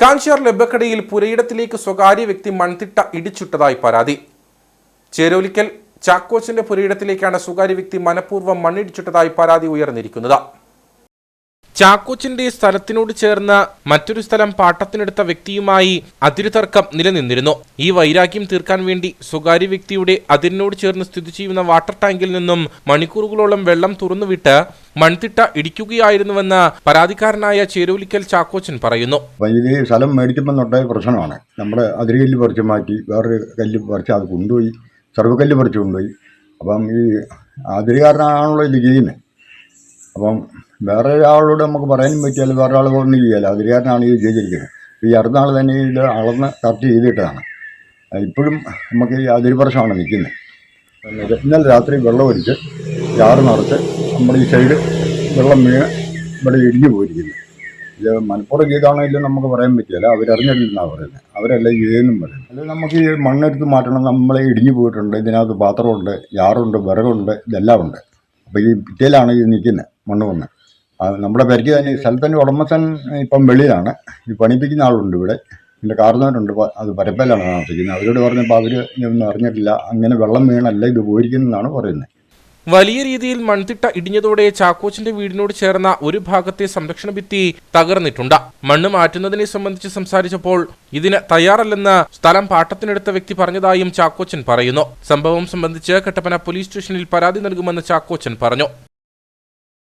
കാഞ്ചിയാർ ലബക്കടയിൽ പുരയിടത്തിലേക്ക് സ്വകാര്യ വ്യക്തി മൺതിട്ട ഇടിച്ചിട്ടതായി പരാതി. ചേരോലിക്കൽ ചാക്കോച്ചിന്റെ പുരയിടത്തിലേക്കാണ് സ്വകാര്യ വ്യക്തി മനഃപൂർവം മണ്ണിടിച്ചിട്ടതായി പരാതി ഉയർന്നിരിക്കുന്നത്. ചാക്കോച്ചിന്റെ സ്ഥലത്തിനോട് ചേർന്ന മറ്റൊരു സ്ഥലം പാട്ടത്തിനെടുത്ത വ്യക്തിയുമായി അതിരുതർക്കം നിലനിന്നിരുന്നു. ഈ വൈരാഗ്യം തീർക്കാൻ വേണ്ടി സ്വകാര്യ വ്യക്തിയുടെ അതിരിനോട് ചേർന്ന് സ്ഥിതി ചെയ്യുന്ന വാട്ടർ ടാങ്കിൽ നിന്നും മണിക്കൂറുകളോളം വെള്ളം തുറന്നുവിട്ട് മൺതിട്ട ഇടിക്കുകയായിരുന്നുവെന്ന് പരാതിക്കാരനായ ചേരുവലിക്കൽ ചാക്കോച്ചൻ പറയുന്നു. സ്ഥലം മേടിക്കുമ്പോൾ തൊട്ടേ പ്രശ്നമാണ്. നമ്മുടെ അതിരുകല്ല് പറിച്ചു മാറ്റി വേറൊരു കല്ല് പറിച്ച് അത് കൊണ്ടുപോയി സർവകല്ല് പറിച്ചു കൊണ്ടുപോയി. അപ്പം ഈ അതിരുകാരനാണല്ലോ ഇത് ചെയ്യുന്നത്. അപ്പം വേറെ ഒരാളോട് നമുക്ക് പറയാനും പറ്റിയാൽ വേറെ ആൾ പറഞ്ഞു ചെയ്യാല്ല. അതിരുകാരനാണ് ഇത് ചെയ്തിരിക്കുന്നത് ഈ അടുത്ത ആൾ തന്നെ ഇത് അളന്ന് കറക്റ്റ് ചെയ്തിട്ടാണ് ഇപ്പോഴും നമുക്ക് ഈ അതിര് പ്രശ്നമാണ് നിൽക്കുന്നത്. ഇന്നലെ രാത്രി വെള്ളം ഒഴിച്ച് ചാറ് നിറച്ച് നമ്മുടെ ഈ സൈഡ് വെള്ളം വീണ് ഇവിടെ ഇടിഞ്ഞു പോയിരിക്കുന്നു. ഇത് മലപ്പുറം ചെയ്താണെങ്കിലും നമുക്ക് പറയാൻ പറ്റില്ല. അവരറിഞ്ഞിട്ടില്ലെന്നാണ് പറയുന്നത്. അവരല്ല ചെയ്യുന്നും പറയുന്നത്. അത് നമുക്ക് ഈ മണ്ണെടുത്ത് മാറ്റണം. നമ്മളെ ഇടിഞ്ഞു പോയിട്ടുണ്ട്. ഇതിനകത്ത് പാത്രമുണ്ട് ചാറുണ്ട് വിറകുണ്ട് ഇതെല്ലാം ഉണ്ട്. അപ്പോൾ ഈ പിറ്റയിലാണ് ഇത് നിൽക്കുന്നത്. മണ്ണ് വന്ന് അത് നമ്മുടെ പരിധി തന്നെ സ്ഥലത്തിന്റെ ഉടമസ്ഥൻ ഇപ്പം വെളിയിലാണ്. ഈ പണിപ്പിക്കുന്ന ആളുണ്ട് ഇവിടെ. എന്റെ കാർന്നവരുണ്ട്. അത് പരപ്പയിലാണ് താമസിക്കുന്നത്. അവരോട് പറഞ്ഞപ്പോൾ അവർ ഇതൊന്നും അറിഞ്ഞിട്ടില്ല. അങ്ങനെ വെള്ളം വീണല്ല ഇത് പോയിരിക്കുന്നതെന്നാണ് പറയുന്നത്. വലിയ രീതിയിൽ മൺതിട്ട ഇടിഞ്ഞതോടെ ചാക്കോച്ചിന്റെ വീടിനോട് ചേർന്ന ഒരു ഭാഗത്തെ സംരക്ഷണ ഭിത്തി തകർന്നിട്ടുണ്ട്. മണ്ണ് മാറ്റുന്നതിനെ സംബന്ധിച്ച് സംസാരിച്ചപ്പോൾ ഇതിന് തയ്യാറല്ലെന്ന് സ്ഥലം പാട്ടത്തിനെടുത്ത വ്യക്തി പറഞ്ഞതായും ചാക്കോച്ചൻ പറയുന്നു. സംഭവം സംബന്ധിച്ച് കട്ടപ്പന പോലീസ് സ്റ്റേഷനിൽ പരാതി നൽകുമെന്ന് ചാക്കോച്ചൻ പറഞ്ഞു.